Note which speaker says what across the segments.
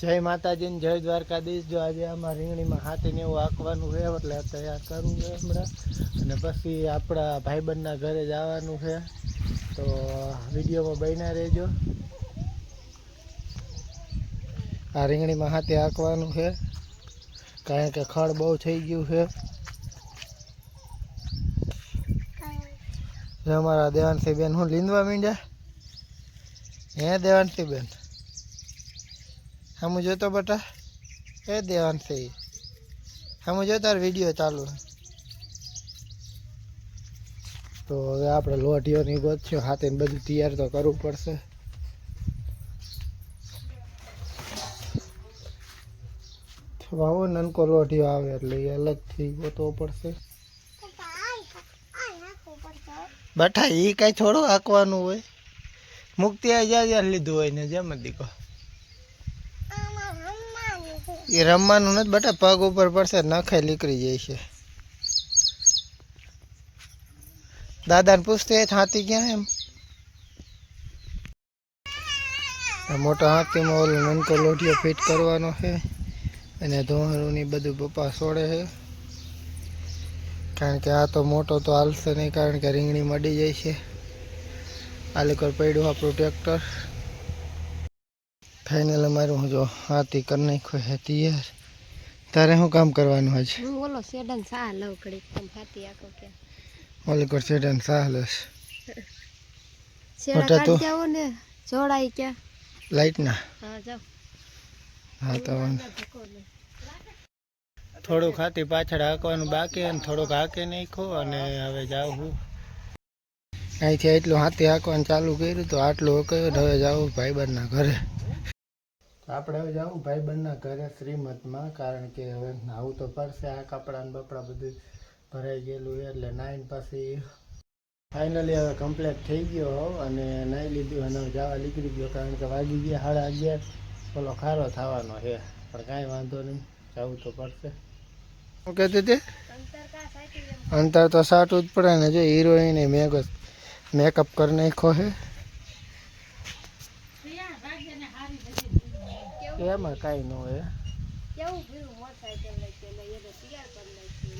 Speaker 1: જય માતાજી જય દ્વારકાધીશ. જો આજે આમાં રીંગણીમાં હાથીને એવું આંકવાનું છે, એટલે તૈયાર કરવું છે હમણાં. અને પછી આપણા ભાઈબંધના ઘરે જવાનું છે. તો વિડીયોમાં બન્યા રહેજો. આ રીંગણીમાં હાથે આંકવાનું છે. કારણ કે ખડ બહુ થઈ ગયું છે. અમારા દેવાનસિંહ બેન હું લીંદવા મીંડ્યા? હે દેવાનસિંહ બેન હમું જોતો બટા, એ દેવાંશી હમ જો તાર વીડિયો ચાલુ. તો હવે આપણે લોઢીઓની ગોતશું હાથે બધું તૈયાર તો કરવું પડશે. આવો નનકો લોઢીઓ આવે એટલે એ અલગથી ગોતવો પડશે. બટા એ કાંઈ થોડું આંકવાનું હોય. મુક્તિ આ જ્યાં લીધું હોય ને જેમ દીકો. એ રમવાનું નથી બટા, પગ ઉપર પડશે નખે નીકળી જાય છે. દાદાને પૂછતે હાથી ક્યાં એમ? મોટા હાથીમાં ઓલો નનકો લોઢિયો ફિટ કરવાનો છે અને ધોહરુંની બધું પપ્પા છોડે છે. કારણ કે આ તો મોટો તો હાલશે નહીં, કારણ કે રીંગણી મળી જાય છે. આ લીકર પડ્યું આપણું ટ્રેક્ટર. ફાઇનલ અમારું હું જો હાથી કરી નાખ્યો છે તૈયાર. તારે શું કામ કરવાનું હજ
Speaker 2: હું ઓલો સેડન સાહ લઉં ઘડીક. તમ હાથી આખો કે.
Speaker 1: ઓલી કોર સેડન સાહલસ
Speaker 2: શેડા
Speaker 1: મોટા તો-
Speaker 2: કાઢી જાઓ ને જોડાઈ કે
Speaker 1: લાઈટ ના
Speaker 2: હા જાવ
Speaker 1: હા તો થોડુંક હાથી પાછળ હાંકવાનું બાકી અને થોડુંક હાંકી નાખો અને હવે જાઉં હું. અહીંથી એટલું હાથી હાંકવાનું ચાલુ કર્યું તો આટલું કહ્યું હવે જાઉં ભાઈબંધના ઘરે. આપણે હવે જાઉં ભાઈબંધના ઘરે શ્રીમતમાં, કારણ કે હવે નાવું તો પડશે. આ કપડાં બપડા બધું ભરાઈ ગયેલું એટલે નાઈન પછી ફાઇનલી હવે કમ્પ્લીટ થઈ ગયો હોવ અને નાઈ લીધું અને જવા નીકળી ગયો, કારણ કે વાગી ગયા સાડા અગિયાર. પેલો ખારો થવાનો છે, પણ કાંઈ વાંધો નહીં જવું તો પડશે. શું કહેતી હતી? અંતર તો સાટું જ પડે ને જો હિરોઈન મેક મેકઅપ કરી નાખ્યો છે. એમાં કાંઈ ન હોય.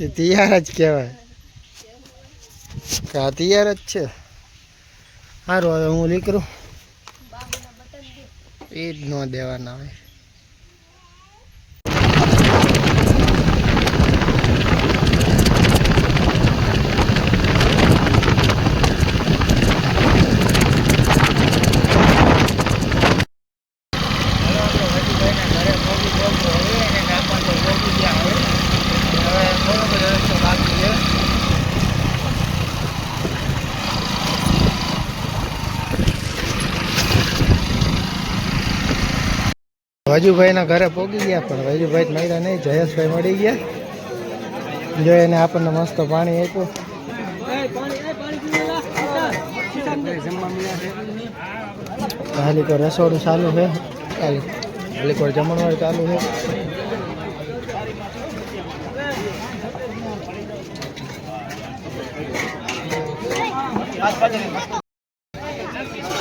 Speaker 1: એ તૈયાર જ કહેવાય. કે તૈયાર જ છે? સારું હવે હું નીકળું.
Speaker 2: દે.
Speaker 1: એ જ ન દેવાના હોય. વજુભાઈના ઘરે પહોંચી ગયા, પણ વજુભાઈ મળ્યા નહીં, જયેશભાઈ મળી ગયા. જો એને આપણને મસ્ત પાણી આપ્યું. હાલી કોઈ રસોડું ચાલુ છે? હાલી. હાલી કોઈ જમણવાર ચાલુ છે?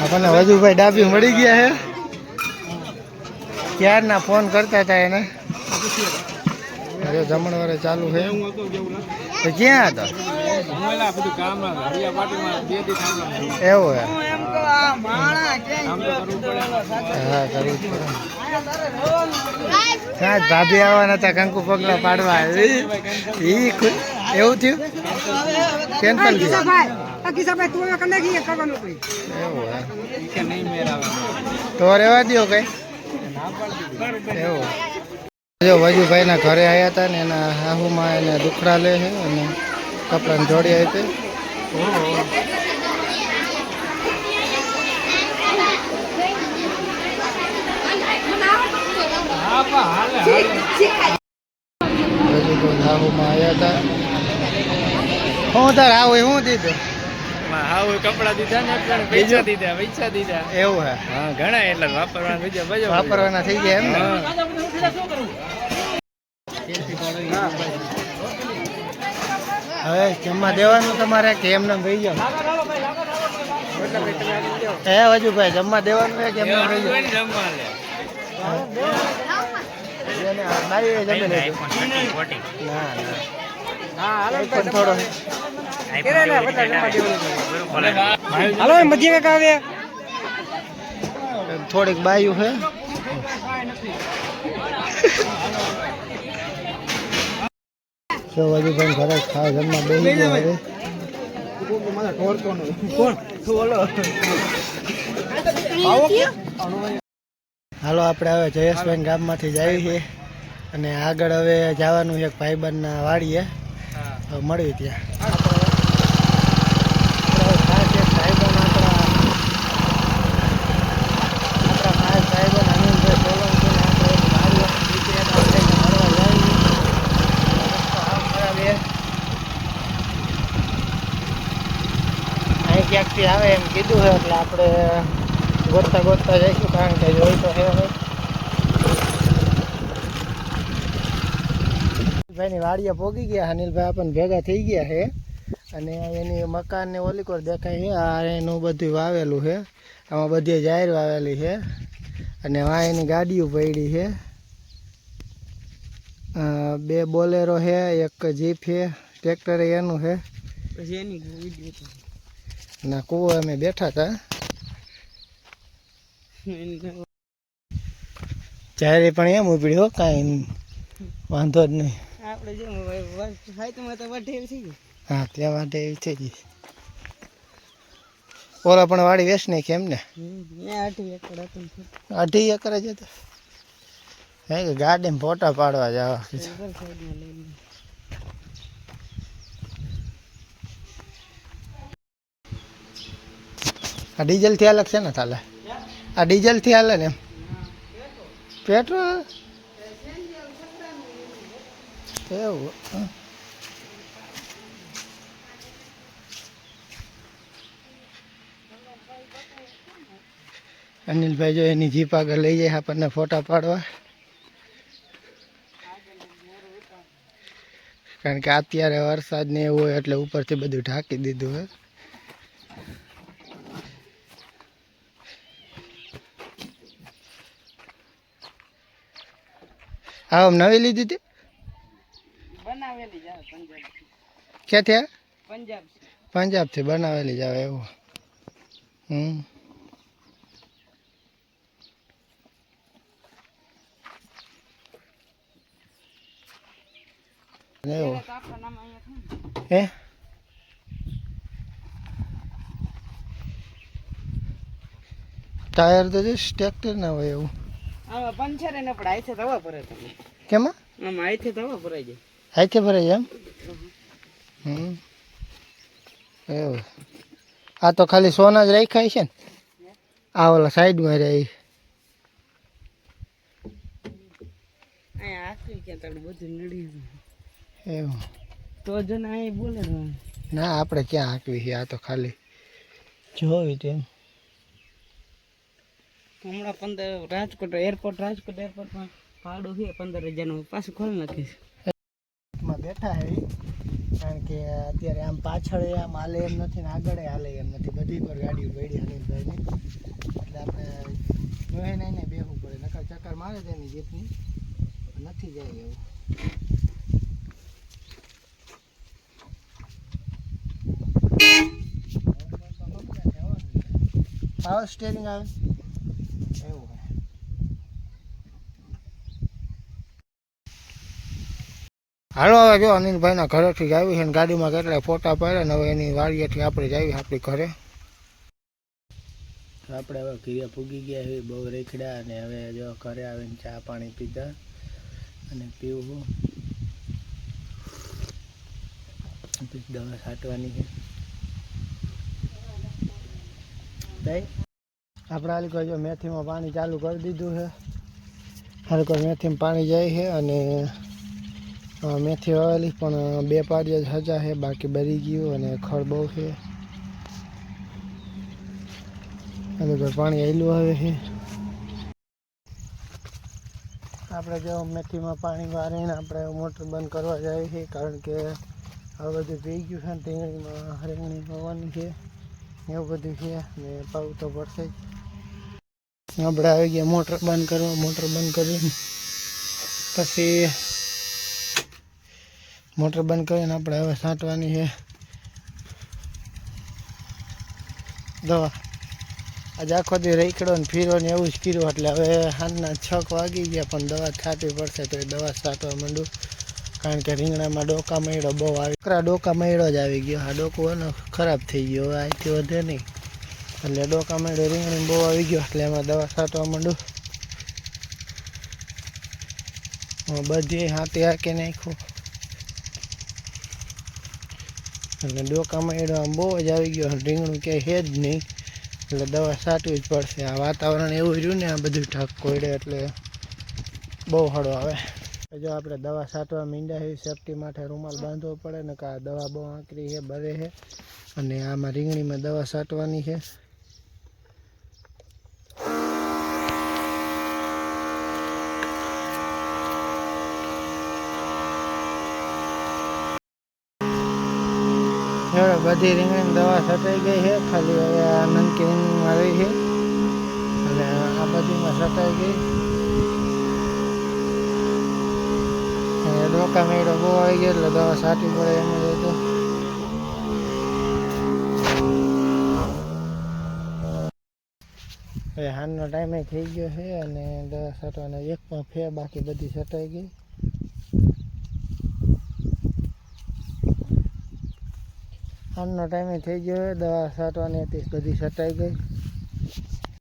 Speaker 1: આપણને વજુભાઈ ડાબી મળી ગયા છે. ક્યારના ફોન કરતા હતા એને? હજુ જમણવારે ચાલુ છે. તો ક્યાં હતા? એવું હે? હા કરવું હા ભાભી આવવાના હતા કંકુ પગલા પાડવા? ખુ- એવું થયું? કેન્સલ થયું? એવું હે? તો રહેવા દો કઈ. જો વજુભાઈના ઘરે આવ્યા હતા ને એના હાહુમાં એને દુખડા લે છે અને કપડાને જોડી હતી વજુભાઈ હાહુમાં આવ્યા હતા. હું તાર આવું શું દીધું.
Speaker 3: હાવ કપડા દીધા ને પૈસા દીધા પૈસા દીધા.
Speaker 1: એવું હે?
Speaker 3: હા ઘણા એટલે વાપરવાના બીજા બજો
Speaker 1: વાપરવાના થઈ ગયા એમ ને? હવે જમવા દેવાનું તમારે કે એમને ભાઈ રહી જાવ હે વજુભાઈ જમવા દેવાનું કે એમને એમ રહી જાવ ના ના હા હાલો. પણ થોડો
Speaker 3: હાલો મધ્ય કાકા આવે.
Speaker 1: થોડીક બાયું છે જો હજુ પણ ઘરે ખાવા જમવા બેસી ગયો હવે. હાલો આપણે હવે જયેશભાઈ ગામમાંથી જઈએ છીએ. અને આગળ હવે જવાનું એક ભાઈબંધના વાડીએ. મળ્યું ત્યાં આપણે ખાસ એક ભાઈબંધ આપણા આપણા ખાસ ભાઈબંધ અનિલભાઈ સોલંકીને આપણે એક વાડીએ વિક્રેતા થઈને મળવા જઈએ. રસ્તો હાવ ખરાબ છે. અહીં ક્યાંકથી આવે એમ કીધું છે, એટલે આપણે ગોતતા ગોતતા જઈશું, કારણ કે જોઈ તો છે હવે ભાઈની વાડીએ પોગી ગયા, અનિલભાઈ આપણને ભેગા થઈ ગયા છે. અને એની મકાન ને ઓલી કોર દેખાય છે, આ એનું બધું વાવેલું છે. આમાં બધી જાહેર વાવેલી છે. અને આ એની ગાડીઓ પડી છે. બે બોલેરો છે, એક જીપ છે, ટ્રેક્ટર એનું છે. ના કૂવો અમે બેઠા હતા ચારે પણ એમ ઉપડી હો કાંઈ વાંધો જ નહીં.
Speaker 3: આપણે જેમ
Speaker 1: હા ત્યાં માટે એવી થઈ ગઈ. ઓલા પણ વાડી વેસ નહીં કેમ ને? અઢી એકર જ હતો. હે કે ફોટા પાડવા જવા કીધું.
Speaker 3: ઉપર સાઈડમાં લઈને
Speaker 1: આ ડીઝલથી અલગ છે ને ચાલે? આ ડીઝલથી હાલે ને એમ? પેટ્રોલ? એવું અનિલભાઈ જો એની જીપ આગળ લઈ જાય, આપણને ફોટા પાડવા. કારણ કે અત્યારે વરસાદ ને એવું હોય એટલે ઉપરથી બધું ઢાંકી દીધું હોય. હા આમ નવી લીધી હતી?
Speaker 3: બનાવેલી જાવ પંજાબ.
Speaker 1: ક્યાંથી આ
Speaker 3: પંજાબ
Speaker 1: પંજાબથી બનાવેલી જ આવે એવું. હમ. અને એવું.
Speaker 3: તો આપણા નામ અહીંયા થાય
Speaker 1: હે? ટાયર તો જો ટ્રેક્ટર ના હોય એવું.
Speaker 3: આમાં પંચર એને પણ આઈથે તવા ભરે તમે
Speaker 1: કેમાં?
Speaker 3: આમાં આઈથે તવા ભરાઈ જાય.
Speaker 1: ભરાઈ ભરાય એમ? એવું. આ તો ખાલી સોના જ રાખ્યા છે ને? આ ઓલા સાઈડમાં રહી એવું.
Speaker 3: તો જ બોલે ને.
Speaker 1: આપણે ક્યાં હાંકવી છે? આ તો ખાલી જોવી તેમ.
Speaker 3: હમણાં પંદર રાજકોટ એરપોર્ટ રાજકોટ એરપોર્ટમાં ભાડું છે, પંદર હજારનું. પાછું ખોલી નાખીશ.
Speaker 1: બેઠા હે કારણ કે અત્યારે આમ પાછળ આમ હાલે એમ નથી ને આગળ હાલે એમ નથી. બધી પર ગાડીઓ પડી અનિલભાઈની એટલે આપણે જોઈ નહીં બેહવું પડે. નકર ચક્કર મારે એની જીપની. નથી જાય એવું. પાવર સ્ટેરિંગ આવે એવું હોય હાલો હવે જો અનિલભાઈના ઘરેથી જ આવી છે ને ગાડીમાં કેટલાય ફોટા પાડ્યા ને હવે એની વાડીએથી આપણે જઈએ આપણી ઘરે. આપણે હવે ઘીરે પૂગી ગયા છે બહુ રેખડા અને હવે જો ઘરે આવીને ચા પાણી પીધા અને પીવું. દવા છાંટવાની છે. આપણે હાલ જો મેથીમાં પાણી ચાલુ કરી દીધું છે. હાલ મેથીમાં પાણી જાય છે અને મેથી વાવેલી પણ બે પાડિયા જ હજા છે, બાકી બરી ગયું અને ખડ બહુ છે. અને પાણી આવેલું આવે છે. આપણે જો મેથીમાં પાણી વારીને આપણે મોટર બંધ કરવા જાય છે, કારણ કે હવે બધું પી ગયું છે ને ટીંગણીમાં હરીંગણી પવાની છે. એવું બધું છે ને પાવું તો પડશે જ. આપણે આવી ગયા, મોટર બંધ કરવા, મોટર બંધ કરીને. પછી મોટર બંધ કરીને આપણે હવે છાંટવાની છે. દવા. આજે આખો દી રેકડો ને ફીરો ને એવું જ કર્યું, એટલે હવે સાંજના છક વાગી ગયા, પણ દવા છાંટવી પડશે તો એ દવા છાંટવા માંડું. કારણ કે રીંગણામાં ડોકા મળ્યો, બહુ આવી છોકરા ડોકા મળ્યો જ આવી ગયો. આ ડોકો એનો ખરાબ થઈ ગયો, હવે અહીંથી વધે નહીં. એટલે ડોકા મળ્યો, રીંગણી બહુ આવી ગયો, એટલે એમાં દવા છાંટવા માંડું. બધી હાથે હાકી નાખ્યું. એટલે ડોકામાં આમ બહુ જ આવી ગયો. રીંગણું ક્યાંય છે જ નહીં. એટલે દવા છાંટવી જ પડશે. આ વાતાવરણ એવું રહ્યું ને, આ બધું ઠાક કોયડે એટલે બહુ હળો આવે. જો આપણે દવા છાંટવા મીંડા છે સેફટી માટે રૂમાલ બાંધવો પડે ને કે આ દવા બહુ આંકરી છે, બરે છે. અને આમાં રીંગણીમાં દવા છાંટવાની છે. બધી રીંગણી દવા છટાઈ ગઈ છે. ખાલી હવે આ નનકી રીંગણીમાં રહી છે. અને આ બધીમાં છટાઈ ગઈ. ડોકા મેળો બહુ આવી ગયો એટલે દવા છાંટવી પડે એમ જ હતું. હાનનો ટાઈમે થઈ ગયો છે અને દવા છાંટવાના એક પણ ફે બાકી બધી છટાઈ ગઈ. હાનનો ટાઈમે થઈ ગયો દવા છાંટવાની હતી બધી છટાઈ ગઈ.